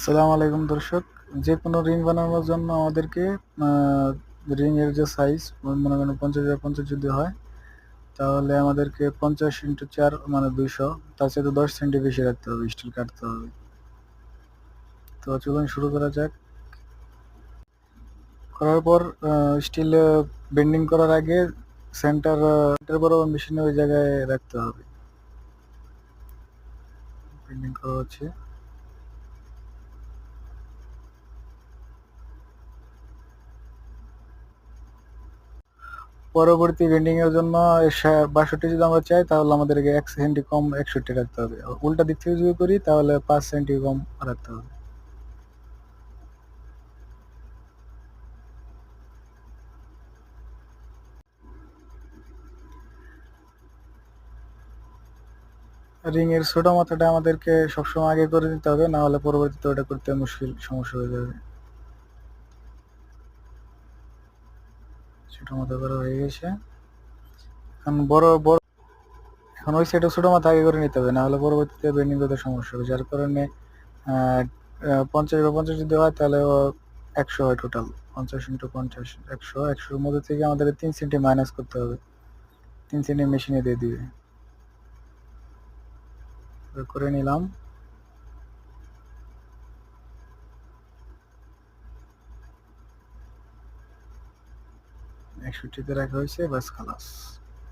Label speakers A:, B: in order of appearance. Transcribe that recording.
A: আসসালামু আলাইকুম দর্শক। যে কোনো রিং বানানোর জন্য আমাদেরকে রিং এর যে সাইজ মনে করেন পঞ্চাশ বাই পঞ্চাশ যদি হয়, তাহলে আমাদেরকে পঞ্চাশ ইন্টু চার মানে দুইশো, তার সাথে দশ সেন্টি বেশি রাখতে হবে স্টিল কাটতে হবে। তো চলুন শুরু করা যাক। করার পর স্টিল বেন্ডিং করার আগে সেন্টার সেন্টার বরাবর মেশিনে ওই জায়গায় রাখতে হবে। বেন্ডিং করা হচ্ছে। পরবর্তী বেন্ডিং এর জন্য বাষট্টি যদি আমরা চাই, তাহলে আমাদেরকে এক সেন্টি কম একষট্টি রাখতে হবে। উল্টা দিক থেকে যদি করি, তাহলে পাঁচ সেন্টি কম রাখতে হবে। রিং এর ছোট মাথাটা আমাদেরকে সবসময় আগে করে দিতে হবে, না হলে পরবর্তীতে ওটা করতে মুশকিল সমস্যা হয়ে যাবে। ছোট মাথা করা হয়ে গেছে। এখন বড় বড়, এখন ওই সাইডে ছোট মাথা আগে করে নিতে হবে না হলে পরবর্তীতে বেন্ডিং করতে সমস্যা হবে, যার কারণে পঞ্চাশ বা পঞ্চাশ যদি হয়, তাহলে একশো হয় টোটাল পঞ্চাশ ইন্টু পঞ্চাশ, একশো, একশোর মধ্যে থেকে আমাদের তিন সেন্টি মাইনাস করতে হবে। তিন সেন্টি মেশিনে দিয়ে দিবে। করে নিলাম। একষট্টিতে রাখা হয়েছে বাস খালাস